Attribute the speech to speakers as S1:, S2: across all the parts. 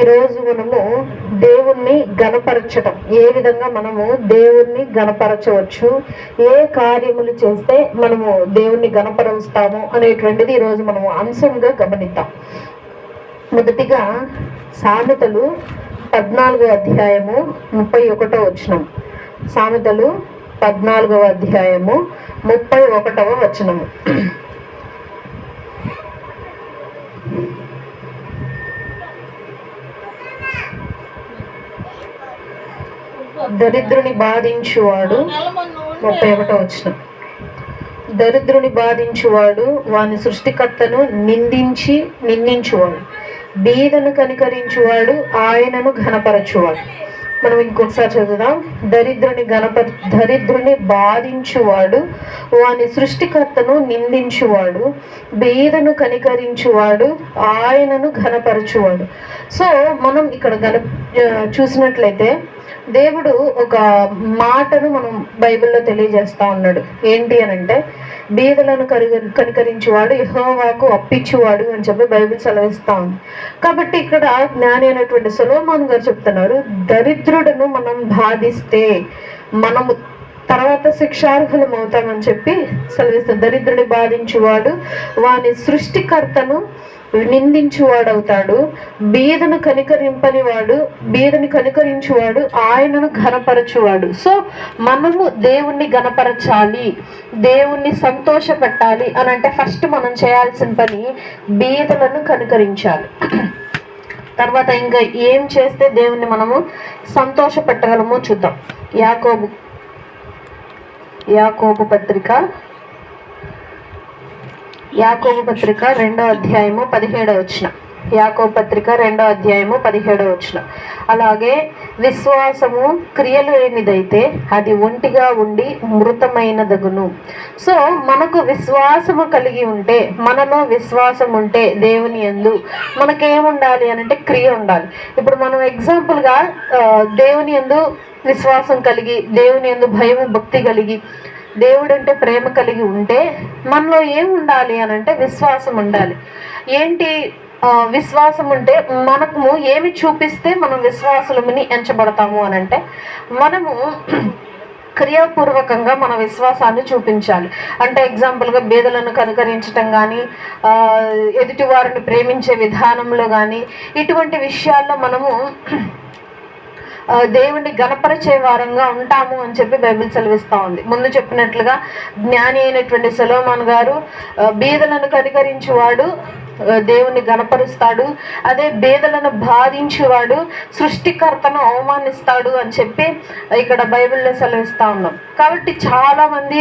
S1: ఈరోజు మనము దేవుణ్ణి గణపరచటం. ఏ విధంగా మనము దేవుణ్ణి గణపరచవచ్చు? ఏ కార్యములు చేస్తే మనము దేవుణ్ణి గణపరుస్తాము అనేటువంటిది ఈరోజు మనము అంశంగా గమనిద్దాం. మొదటిగా సామెతలు పద్నాలుగో అధ్యాయము ముప్పై ఒకటో వచనం. సామెతలు పద్నాలుగవ అధ్యాయము ముప్పై ఒకటవ వచనము. దరిద్రుని బాధించువాడు ముప్పై ఒకటో వచ్చిన దరిద్రుని బాధించువాడు వాని సృష్టికర్తను నిందించి నిందించువాడు. బీదను కనికరించువాడు ఆయనను ఘనపరచువాడు. మనం ఇంకొకసారి చదువుదాం. దరిద్రుని గణప దరిద్రుని బాధించువాడు వాని సృష్టికర్తను నిందించువాడు. బీదను కనికరించువాడు ఆయనను ఘనపరచువాడు. సో మనం ఇక్కడ గణ చూసినట్లయితే దేవుడు ఒక మాటను మనం బైబిల్లో తెలియజేస్తా ఉన్నాడు. ఏంటి అని అంటే బీదలను కరిగ కనికరించేవాడు యహోవాకు అప్పించువాడు అని చెప్పి బైబిల్ సెలవిస్తా ఉంది. కాబట్టి ఇక్కడ జ్ఞాని అయినటువంటి సులోమాన్ గారు చెప్తున్నారు దరిద్రుడను మనం బాధిస్తే మనము తర్వాత శిక్షార్హులం అవుతామని చెప్పి సెలవిస్తాం దరిద్రుని బాధించువాడు వాని సృష్టికర్తను నిందించువాడవుతాడు. బీదను కనికరింపని వాడు బీదను కనికరించువాడు ఆయనను ఘనపరచువాడు. సో మనము దేవుణ్ణి ఘనపరచాలి దేవుణ్ణి సంతోష పెట్టాలి అని అంటే ఫస్ట్ మనం చేయాల్సిన పని బీదలను కనికరించాలి. తర్వాత ఇంకా ఏం చేస్తే దేవుణ్ణి మనము సంతోష పెట్టగలమో చూద్దాం. యాకోబు యాకోబు పత్రిక యాకోబు పత్రిక రెండో అధ్యాయము పదిహేడో వచ్చిన యాకోపత్రిక రెండో అధ్యాయము పదిహేడో వచ్చిన అలాగే విశ్వాసము క్రియలు లేనిదైతే అది ఒంటిగా ఉండి మృతమైనదగును. సో మనకు విశ్వాసము కలిగి ఉంటే మనలో విశ్వాసం ఉంటే దేవుని ఎందు మనకేముండాలి అని అంటే క్రియ ఉండాలి. ఇప్పుడు మనం ఎగ్జాంపుల్గా దేవుని ఎందు విశ్వాసం కలిగి దేవుని ఎందు భయము భక్తి కలిగి దేవుడు అంటే ప్రేమ కలిగి ఉంటే మనలో ఏం ఉండాలి అని అంటే విశ్వాసం ఉండాలి. ఏంటి? విశ్వాసం ఉంటే మనకు ఏమి చూపిస్తే మనం విశ్వాసులమని ఎంచబడతాము అని అంటే మనము క్రియాపూర్వకంగా మన విశ్వాసాన్ని చూపించాలి. అంటే ఎగ్జాంపుల్గా బేదలను కనుకరించటం కానీ ఎదుటి వారిని ప్రేమించే విధానంలో కానీ ఇటువంటి విషయాల్లో మనము దేవుణ్ణి గణపరిచే వారంగా ఉంటాము అని చెప్పి బైబిల్ సెలవిస్తూ ఉంది. ముందు చెప్పినట్లుగా జ్ఞాని అయినటువంటి సెలోమాన్ గారు బీదలను కనికరించేవాడు దేవుని దేవుణ్ణి గణపరుస్తాడు అదే బేదలను బాధించేవాడు సృష్టికర్తను అవమానిస్తాడు అని చెప్పి ఇక్కడ బైబిల్లో సెలవిస్తా ఉన్నాం. కాబట్టి చాలా మంది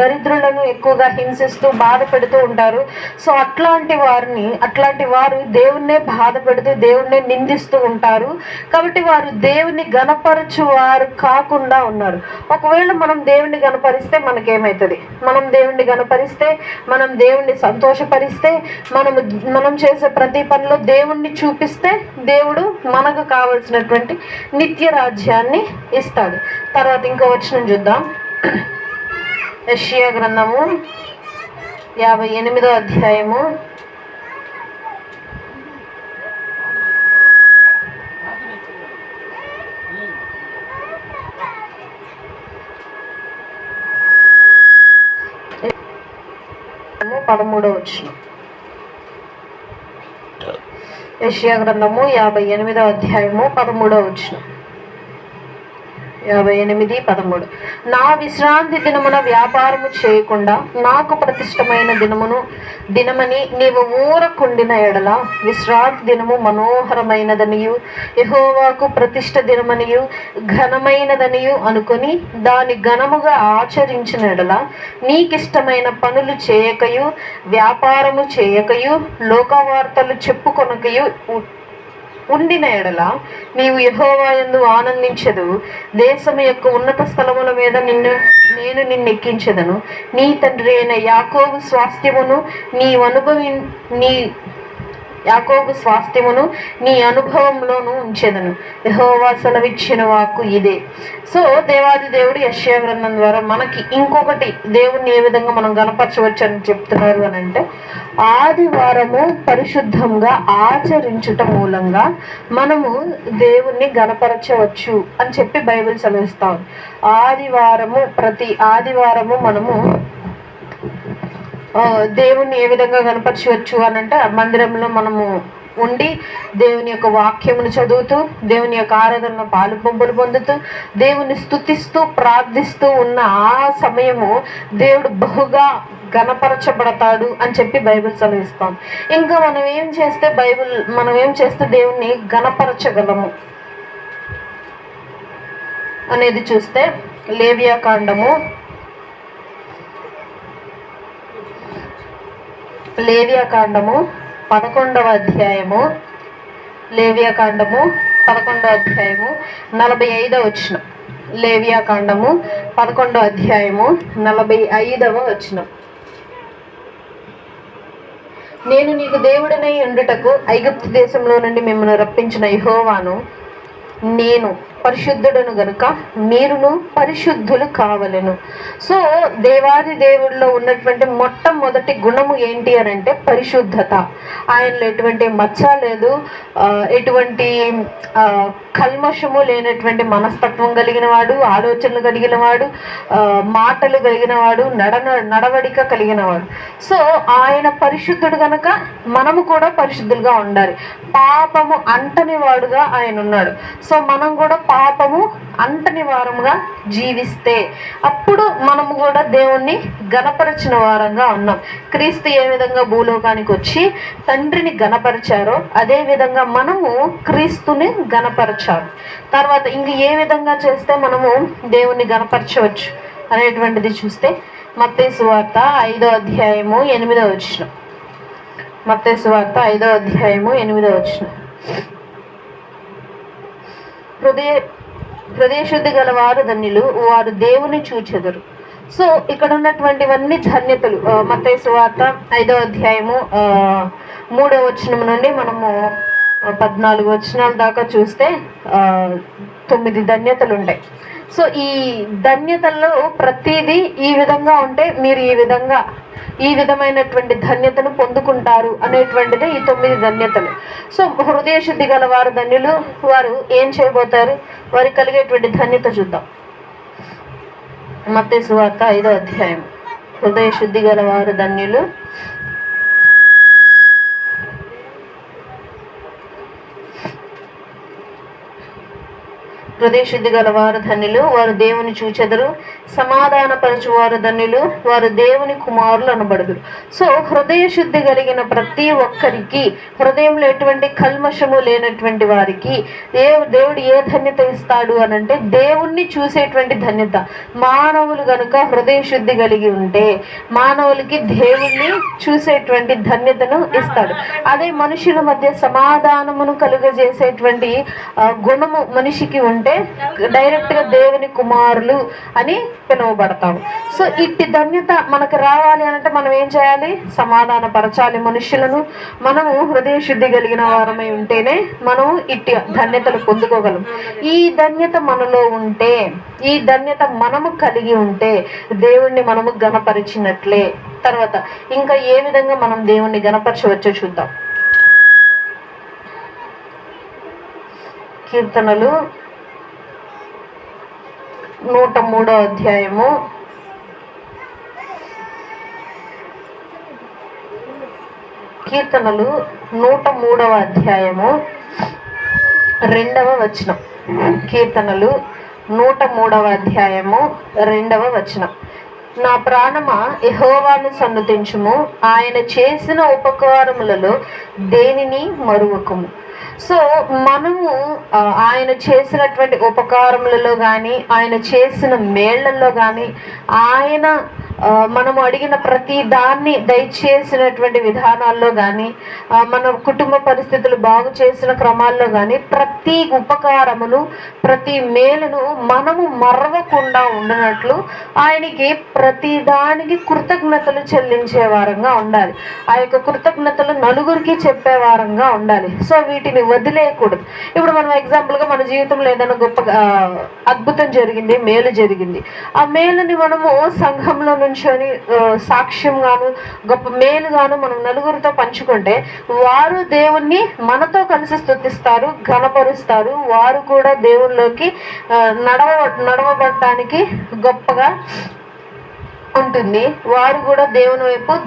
S1: దరిద్రులను ఎక్కువగా హింసిస్తూ బాధ పెడుతూ ఉంటారు. సో అట్లాంటి వారిని అట్లాంటి వారు దేవుణ్ణే బాధ పెడుతూ దేవుణ్ణే నిందిస్తూ ఉంటారు. కాబట్టి వారు దేవుని గణపరచు వారు కాకుండా ఉన్నారు. ఒకవేళ మనం దేవుణ్ణి గణపరిస్తే మనకేమవుతుంది మనం దేవుణ్ణి గణపరిస్తే మనం దేవుణ్ణి సంతోషపరిస్తే మనము మనం చేసే ప్రతి పనిలో దేవుణ్ణి చూపిస్తే దేవుడు మనకు కావలసినటువంటి నిత్య రాజ్యాన్ని ఇస్తాడు. తర్వాత ఇంకో వచ్చిన చూద్దాం. యషియా గ్రంథము యాభై ఎనిమిదో అధ్యాయము. పదమూడో వచ్చినాం యెషయా గ్రంథము యాభై ఎనిమిదో అధ్యాయము పదమూడో వచ్చిన యాభై ఎనిమిది పదమూడు. నా విశ్రాంతి దినమున వ్యాపారము చేయకుండా నాకు ప్రతిష్టమైన దినమును దినమని నీవు ఊరకుండిన ఎడల విశ్రాంతి దినము మనోహరమైనదనియు యహోవాకు ప్రతిష్ట దినమనియు ఘనమైనదనియు అనుకొని దాని ఘనముగా ఆచరించిన ఎడల నీకిష్టమైన పనులు చేయకయు వ్యాపారము చేయకయు లోకవార్తలు చెప్పుకొనకయు ఉండిన ఎడల నీవు యెహోవాయందు ఆనందించదు. దేశము యొక్క ఉన్నత స్థలముల మీద నిన్ను నేను నిన్ను ఎక్కించదను నీ తండ్రి అయిన యాకోబు స్వాస్థ్యమును నీ అనుభవి నీ యాకోబు స్వాస్థ్యమును నీ అనుభవంలోను ఉంచేదను. యహోవా సెలవిచ్చిన వాక్కు ఇదే. సో దేవాది దేవుడు యశ్యా గ్రంథం ద్వారా మనకి ఇంకొకటి దేవుణ్ణి ఏ విధంగా మనం గనపరచవచ్చు అని చెప్తున్నారు అని అంటే ఆదివారము పరిశుద్ధంగా ఆచరించుట మూలంగా మనము దేవుణ్ణి గనపరచవచ్చు అని చెప్పి బైబిల్ సెలవిస్తాం ఆదివారము ప్రతి ఆదివారము మనము దేవుణ్ణి ఏ విధంగా కనపరచవచ్చు అని అంటే మందిరంలో మనము ఉండి దేవుని యొక్క వాక్యమును చదువుతూ దేవుని యొక్క ఆరాధనలో పాలు పంపులు పొందుతూ దేవుని స్తుతిస్తూ ప్రార్థిస్తూ ఉన్న ఆ సమయము దేవుడు బహుగా గణపరచబడతాడు అని చెప్పి బైబిల్ చదివిస్తాం. ఇంకా మనం ఏం చేస్తే బైబిల్ మనం ఏం చేస్తే దేవుణ్ణి గణపరచగలము అనేది చూస్తే లేవియా కాండము లేవియా కాండము పదకొండవ అధ్యాయము. లేవియా కాండము పదకొండవ అధ్యాయము. నలభై ఐదవ వచ్చిన లేవియా కాండము పదకొండవ అధ్యాయము. నలభై ఐదవ వచనం. నేను నీకు దేవుడనై ఉండుటకు ఐగుప్తు దేశంలో నుండి మిమ్మల్ని రప్పించిన యహోవాను నేను పరిశుద్ధుడను గనుక మీరును పరిశుద్ధులు కావలెను. సో దేవాది దేవుడిలో ఉన్నటువంటి మొట్టమొదటి గుణము ఏంటి అని అంటే పరిశుద్ధత. ఆయనలో ఎటువంటి మచ్చ లేదు. ఎటువంటి కల్మషము లేనటువంటి మనస్తత్వం కలిగిన వాడు ఆలోచనలు కలిగిన వాడు మాటలు కలిగిన వాడు నడన నడవడిక కలిగిన వాడు. సో ఆయన పరిశుద్ధుడు కనుక మనము కూడా పరిశుద్ధులుగా ఉండాలి. పాపము అంటని వాడుగా ఆయన ఉన్నాడు సో మనం కూడా పాపము అంతని వారముగా జీవిస్తే అప్పుడు మనము కూడా దేవుణ్ణి గణపరిచిన వారంగా ఉన్నాం. క్రీస్తు ఏ విధంగా భూలోకానికి వచ్చి తండ్రిని గణపరిచారో అదే విధంగా మనము క్రీస్తుని గణపరచాలి తర్వాత ఇంక ఏ విధంగా చేస్తే మనము దేవుణ్ణి గణపరచవచ్చు అనేటువంటిది చూస్తే మత్తేసు వార్త ఐదో అధ్యాయము ఎనిమిదో వచ్చిన మత్తేసు వార్త ఐదో అధ్యాయము ఎనిమిదో వచ్చిన హృదయ హృదయశుద్ధి గల వారు ధన్యులు వారు దేవుని చూచెదరు. సో ఇక్కడ ఉన్నటువంటివన్నీ ధన్యతలు. మతయ శువార్త సువార్త ఐదో అధ్యాయము మూడవ మూడో వచనం నుండి మనము పద్నాలుగు వచనాల దాకా చూస్తే తొమ్మిది ధన్యతలు ఉంటాయి సో ఈ ధన్యతల్లో ప్రతిదీ ఈ విధంగా ఉంటే మీరు ఈ విధంగా ఈ విధమైనటువంటి ధన్యతను పొందుకుంటారు అనేటువంటిది ఈ తొమ్మిది ధన్యతలు. సో హృదయ శుద్ధి గల వారు ధన్యులు వారు ఏం చేయబోతారు? వారికి కలిగేటువంటి ధన్యత చూద్దాం. మత్స్సు వార్త ఐదో అధ్యాయం. హృదయ శుద్ధి గల వారు ధన్యులు హృదయ శుద్ధి గల వారు ధన్యులు. వారు దేవుని చూచెదరు. సమాధానపరచు వారు ధన్యులు. వారు దేవుని కుమారులు అనబడదురు. సో హృదయ శుద్ధి కలిగిన ప్రతి ఒక్కరికి హృదయంలో ఎటువంటి కల్మషము లేనటువంటి వారికి దేవు దేవుడు ఏ ధన్యత ఇస్తాడు అని అంటే దేవుణ్ణి చూసేటువంటి ధన్యత. మానవులు గనుక హృదయ శుద్ధి కలిగి ఉంటే మానవులకి దేవుణ్ణి చూసేటువంటి ధన్యతను ఇస్తాడు. అదే మనుషుల మధ్య సమాధానమును కలుగజేసేటువంటి గుణము మనిషికి ఉంటే డైరెక్ట్గా దేవుని కుమారులు అని పిలువబడతాము. సో ఇట్టి ధన్యత మనకు రావాలి అంటే మనం ఏం చేయాలి? సమాధాన పరచాలి మనుషులను. మనము హృదయ శుద్ధి కలిగిన వారమై ఉంటేనే మనం ఇట్టి ధన్యతలు పొందుకోగలం. ఈ ధన్యత మనలో ఉంటే ఈ ధన్యత మనము కలిగి ఉంటే దేవుణ్ణి మనము గణపరిచినట్లే తర్వాత ఇంకా ఏ విధంగా మనం దేవుణ్ణి గణపరచవచ్చో చూద్దాం. కీర్తనలు నూట మూడో అధ్యాయము. కీర్తనలు నూట మూడవ అధ్యాయము. రెండవ వచనం. కీర్తనలు నూట మూడవ అధ్యాయము. రెండవ వచనం. నా ప్రాణమా యహోవాను సన్నతించుము ఆయన చేసిన ఉపకారములలో దేనిని మరువకుము? సో మనము ఆయన చేసినటువంటి ఉపకారములలో కానీ ఆయన చేసిన మేళ్ళలో కానీ ఆయన మనము అడిగిన ప్రతి దాన్ని దయచేసినటువంటి విధానాల్లో కానీ మన కుటుంబ పరిస్థితులు బాగు చేసిన క్రమాల్లో కానీ ప్రతి ఉపకారమును ప్రతి మేలును మనము మరవకుండా ఉండనట్లు ఆయనకి ప్రతి దానికి కృతజ్ఞతలు చెల్లించే వారంగా ఉండాలి. ఆ యొక్క కృతజ్ఞతలు నలుగురికి చెప్పే వారంగా ఉండాలి. సో వీటిని వదిలేయకూడదు. ఇప్పుడు మనం ఎగ్జాంపుల్గా మన జీవితంలో ఏదైనా గొప్ప అద్భుతం జరిగింది మేలు జరిగింది. ఆ మేలుని మనము సంఘంలో నుంచొని సాక్ష్యంగాను గొప్ప మేలుగాను మనం నలుగురితో పంచుకుంటే వారు దేవుణ్ణి మనతో కలిసి స్థుతిస్తారు ఘనపరుస్తారు. వారు కూడా దేవుళ్ళలోకి నడవ నడవబడటానికి గొప్పగా ఉంటుంది. వారు కూడా దేవుని వైపు